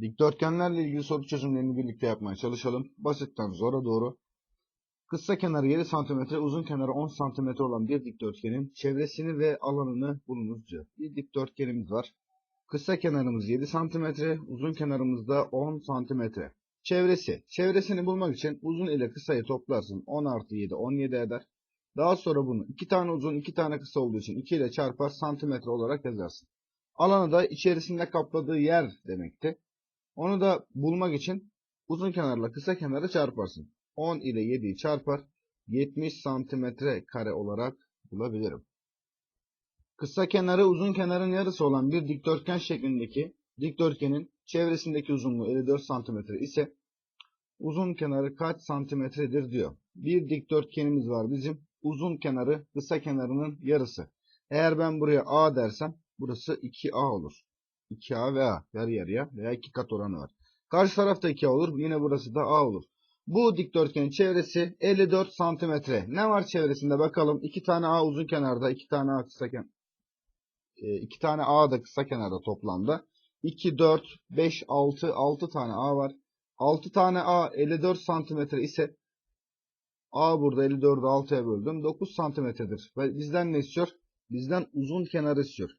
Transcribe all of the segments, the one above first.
Dikdörtgenlerle ilgili soru çözümlerini birlikte yapmaya çalışalım. Basitten zora doğru. Kısa kenarı 7 cm, uzun kenarı 10 cm olan bir dikdörtgenin çevresini ve alanını bulunuz diyor. Bir dikdörtgenimiz var. Kısa kenarımız 7 cm, uzun kenarımız da 10 cm. Çevresi. Çevresini bulmak için uzun ile kısayı toplarsın. 10 artı 7, 17 eder. Daha sonra bunu 2 tane uzun, 2 tane kısa olduğu için 2 ile çarpar santimetre olarak yazarsın. Alanı da içerisinde kapladığı yer demekti. Onu da bulmak için uzun kenarla kısa kenarı çarparsın. 10 ile 7'yi çarpar 70 santimetre kare olarak bulabilirim. Kısa kenarı uzun kenarın yarısı olan bir dikdörtgen şeklindeki dikdörtgenin çevresindeki uzunluğu 54 santimetre ise uzun kenarı kaç santimetredir diyor. Bir dikdörtgenimiz var bizim. Uzun kenarı kısa kenarının yarısı. Eğer ben buraya A dersem burası 2A olur. 2A ve A yarı yarıya veya 2 kat oranı var. Karşı tarafta 2A olur. Yine burası da A olur. Bu dikdörtgenin çevresi 54 santimetre. Ne var çevresinde bakalım. 2 tane A uzun kenarda, 2 tane A kısa kenarda. 2 tane A da kısa kenarda toplamda. 2, 4, 5, 6, 6 tane A var. 6 tane A 54 santimetre ise A burada 54'ü 6'ya böldüm. 9 santimetredir. Bizden ne istiyor? Bizden uzun kenarı istiyor.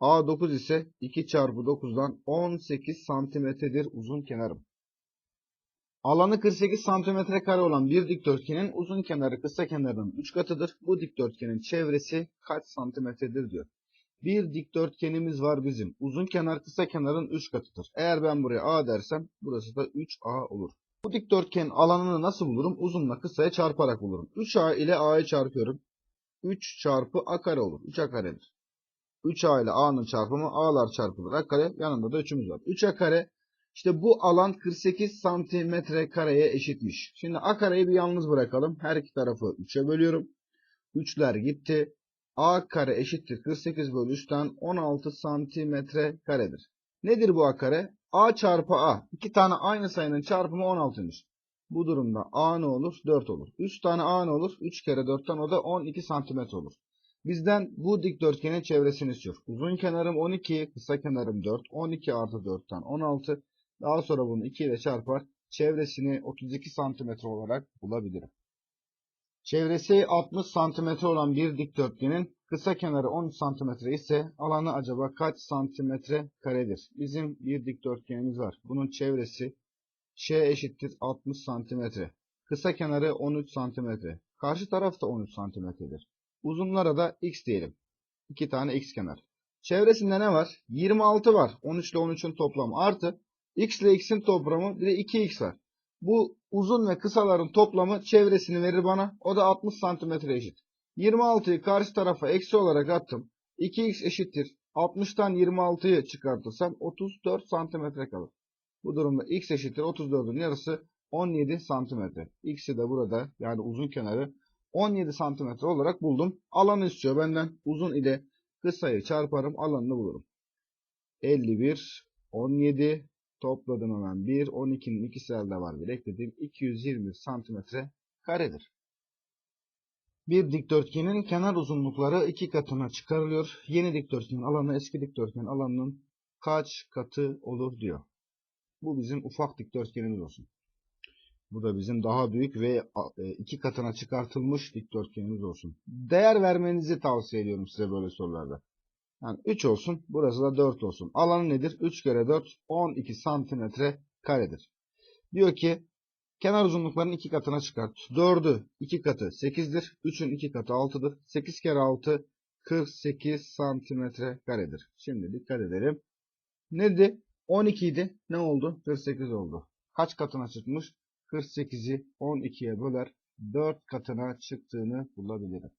A 9 ise 2 çarpı 9'dan 18 santimetredir uzun kenarım. Alanı 48 santimetre kare olan bir dikdörtgenin uzun kenarı kısa kenarının 3 katıdır. Bu dikdörtgenin çevresi kaç santimetredir diyor. Bir dikdörtgenimiz var bizim. Uzun kenar kısa kenarın 3 katıdır. Eğer ben buraya A dersem burası da 3A olur. Bu dikdörtgenin alanını nasıl bulurum? Uzunla kısaya çarparak bulurum. 3A ile A'yı çarpıyorum. 3 çarpı A kare olur. 3A karedir. 3A ile A'nın çarpımı A'lar çarpılır. A kare yanında da 3'ümüz var. 3A kare işte bu alan 48 santimetre kareye eşitmiş. Şimdi A kareyi bir yalnız bırakalım. Her iki tarafı 3'e bölüyorum. 3'ler gitti. A kare eşittir 48 bölü 3'ten 16 santimetre karedir. Nedir bu A kare? A çarpı A. İki tane aynı sayının çarpımı 16'mış. Bu durumda A ne olur? 4 olur. 3 tane A ne olur? 3 kere 4'ten o da 12 santimetre olur. Bizden bu dikdörtgenin çevresini istiyor. Uzun kenarım 12, kısa kenarım 4. 12 artı 4'ten 16. Daha sonra bunu 2 ile çarpar. Çevresini 32 santimetre olarak bulabilirim. Çevresi 60 santimetre olan bir dikdörtgenin kısa kenarı 13 santimetre ise alanı acaba kaç santimetre karedir? Bizim bir dikdörtgenimiz var. Bunun çevresi Ş eşittir 60 santimetre. Kısa kenarı 13 santimetre. Karşı taraf da 13 santimetredir. Uzunlara da x diyelim. 2 tane x kenar. Çevresinde ne var? 26 var. 13 ile 13'ün toplamı artı x ile x'in toplamı bir de 2x var. Bu uzun ve kısaların toplamı çevresini verir bana. O da 60 santimetre eşit. 26'yı karşı tarafa eksi olarak attım. 2x eşittir. 60'tan 26'yı çıkartırsam 34 santimetre kalır. Bu durumda x eşittir 34'ün yarısı 17 santimetre. X'i de burada yani uzun kenarı 17 santimetre olarak buldum. Alanı istiyor benden. Uzun ile kısayı çarparım alanını bulurum. 51, 17 topladım hemen 1, 12'nin ikisi elde var bir ekledim. 220 santimetre karedir. Bir dikdörtgenin kenar uzunlukları iki katına çıkarılıyor. Yeni dikdörtgenin alanı eski dikdörtgenin alanının kaç katı olur diyor. Bu bizim ufak dikdörtgenimiz olsun. Bu da bizim daha büyük ve iki katına çıkartılmış dikdörtgenimiz olsun. Değer vermenizi tavsiye ediyorum size böyle sorularda. Yani 3 olsun. Burası da 4 olsun. Alanı nedir? 3 kere 4 12 santimetre karedir. Diyor ki kenar uzunluklarının 2 katına çıkart. 4'ü 2 katı 8'dir. 3'ün 2 katı 6'dır. 8 kere 6 48 santimetre karedir. Şimdi dikkat edelim. Nedir? 12 idi. Ne oldu? 48 oldu. Kaç katına çıkmış? 48'i 12'ye böler 4 katına çıktığını bulabilirim.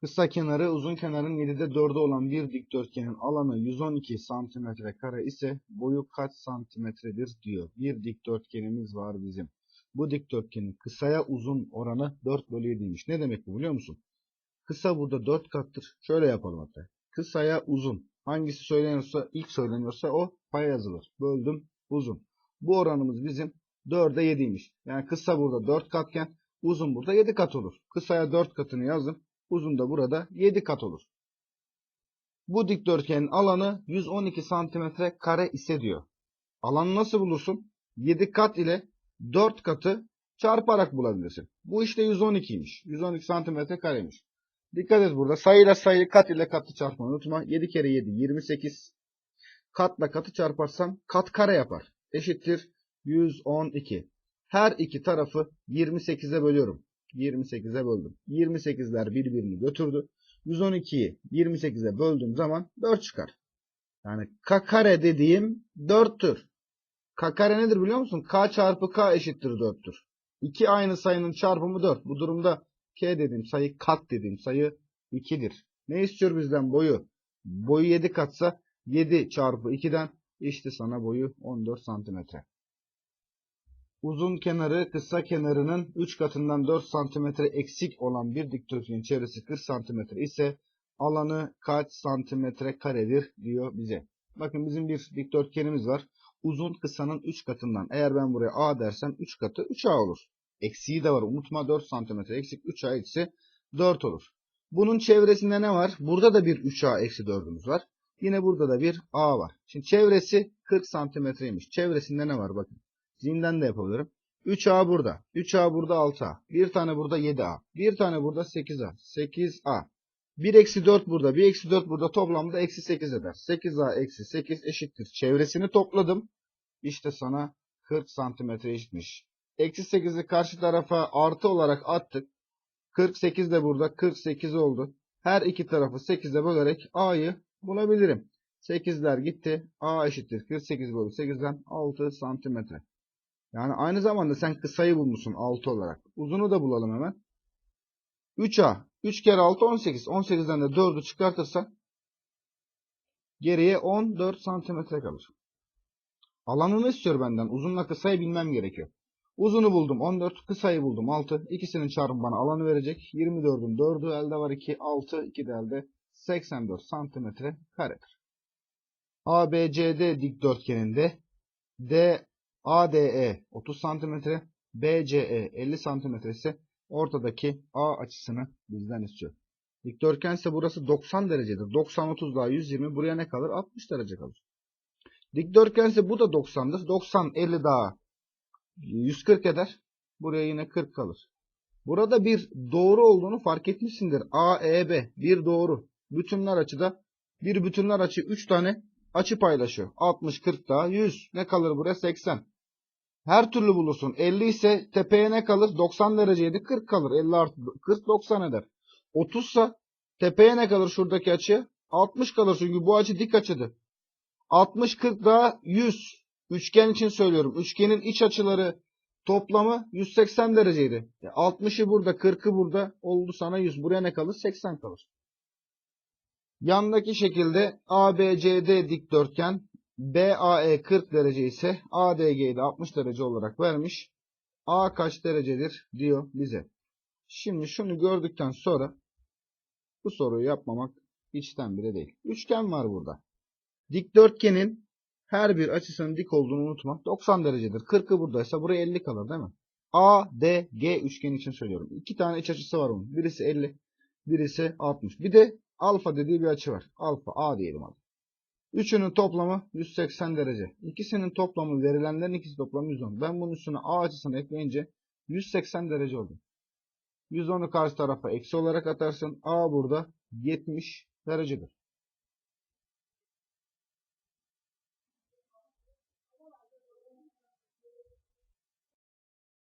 Kısa kenarı uzun kenarın 7'de 4'ü olan bir dikdörtgenin alanı 112 santimetre kare ise boyu kaç santimetredir diyor. Bir dikdörtgenimiz var bizim. Bu dikdörtgenin kısaya uzun oranı 4 bölü 7'ymiş. Ne demek bu biliyor musun? Kısa burada 4 kattır. Şöyle yapalım hatta. Kısaya uzun. Hangisi söyleniyorsa ilk söyleniyorsa o paya yazılır. Böldüm uzun. Bu oranımız bizim 4'e 7'ymiş. Yani kısa burada 4 katken uzun burada 7 kat olur. Kısaya 4 katını yazdım. Uzun da burada 7 kat olur. Bu dikdörtgenin alanı 112 santimetre kare ise diyor. Alanı nasıl bulursun? 7 kat ile 4 katı çarparak bulabilirsin. Bu işte 112'ymiş. 112 santimetre kareymiş. Dikkat et burada. Sayıyla sayı kat ile katı çarpma unutma. 7 kere 7 28. Katla katı çarparsan kat kare yapar. Eşittir 112. Her iki tarafı 28'e bölüyorum. 28'e böldüm. 28'ler birbirini götürdü. 112'yi 28'e böldüğüm zaman 4 çıkar. Yani k kare dediğim 4'tür. K kare nedir biliyor musun? K çarpı K eşittir 4'tür. İki aynı sayının çarpımı 4. Bu durumda K dediğim sayı kat dediğim sayı 2'dir. Ne istiyor bizden boyu? Boyu 7 katsa 7 çarpı 2'den işte sana boyu 14 santimetre. Uzun kenarı kısa kenarının 3 katından 4 santimetre eksik olan bir dikdörtgenin çevresi 40 santimetre ise alanı kaç santimetre karedir diyor bize. Bakın bizim bir dikdörtgenimiz var. Uzun kısanın 3 katından. Eğer ben buraya A dersem 3 katı 3A olur. Eksiği de var. Unutma 4 santimetre eksik 3A ise 4 olur. Bunun çevresinde ne var? Burada da bir 3A eksi 4'ümüz var. Yine burada da bir A var. Şimdi çevresi 40 santimetreymiş. Çevresinde ne var? Bakın. Zihinden de yapabilirim. 3A burada. 3A burada 6A. Bir tane burada 7A. Bir tane burada 8A. 8A. 1 eksi 4 burada. 1 eksi 4 burada toplamda eksi 8 eder. 8A eksi 8 eşittir. Çevresini topladım. İşte sana 40 santimetre eşitmiş. Eksi 8'i karşı tarafa artı olarak attık. 48 de burada 48 oldu. Her iki tarafı 8'e bölerek A'yı bulabilirim. 8'ler gitti. A eşittir 48 bölü 8'den 6 santimetre. Yani aynı zamanda sen kısayı bulmuşsun 6 olarak. Uzunu da bulalım hemen. 3A. 3 kere 6 18. 18'den de 4'ü çıkartırsan geriye 14 santimetre kalır. Alanını istiyor benden. Uzunla kısayı bilmem gerekiyor. Uzunu buldum 14. Kısayı buldum 6. İkisinin çarpımı bana alanı verecek. 24'ün 4'ü elde var 2. 6. 2 de elde 84 santimetre karedir. ABCD dikdörtgeninde D ADE 30 cm, BCE 50 cm ise ortadaki A açısını bizden istiyor. Dikdörtgen ise burası 90 derecedir. 90 30 daha 120 buraya ne kalır? 60 derece kalır. Dikdörtgen ise bu da 90'dır. 90 50 daha 140 eder. Buraya yine 40 kalır. Burada bir doğru olduğunu fark etmişsindir. AEB bir doğru. Bütünler açıda bir bütünler açı 3 tane açı paylaşıyor. 60 40 daha 100 ne kalır buraya 80. Her türlü bulursun. 50 ise tepeye ne kalır? 90 dereceydi 40 kalır. 50 artı 40 90 eder. 30 ise tepeye ne kalır şuradaki açı? 60 kalır çünkü bu açı dik açıdı. 60 40 daha 100. Üçgen için söylüyorum. Üçgenin iç açıları toplamı 180 dereceydi. 60'ı burada 40'ı burada oldu sana 100. Buraya ne kalır? 80 kalır. Yandaki şekilde ABCD dikdörtgen BAE 40 derece ise ADG'yi de 60 derece olarak vermiş. A kaç derecedir diyor bize. Şimdi şunu gördükten sonra bu soruyu yapmamak içten bile değil. Üçgen var burada. Dikdörtgenin her bir açısının dik olduğunu unutma. 90 derecedir. 40'ı buradaysa buraya 50 kalır değil mi? A, D, G üçgeni için söylüyorum. İki tane iç açısı var bunun. Birisi 50, birisi 60. Bir de alfa dediği bir açı var. Alfa, A diyelim hadi. Üçünün toplamı 180 derece. İkisinin toplamı verilenlerin ikisi toplamı 110. Ben bunun üstüne A açısını ekleyince 180 derece oldu. 110'u karşı tarafa eksi olarak atarsın. A burada 70 derecedir.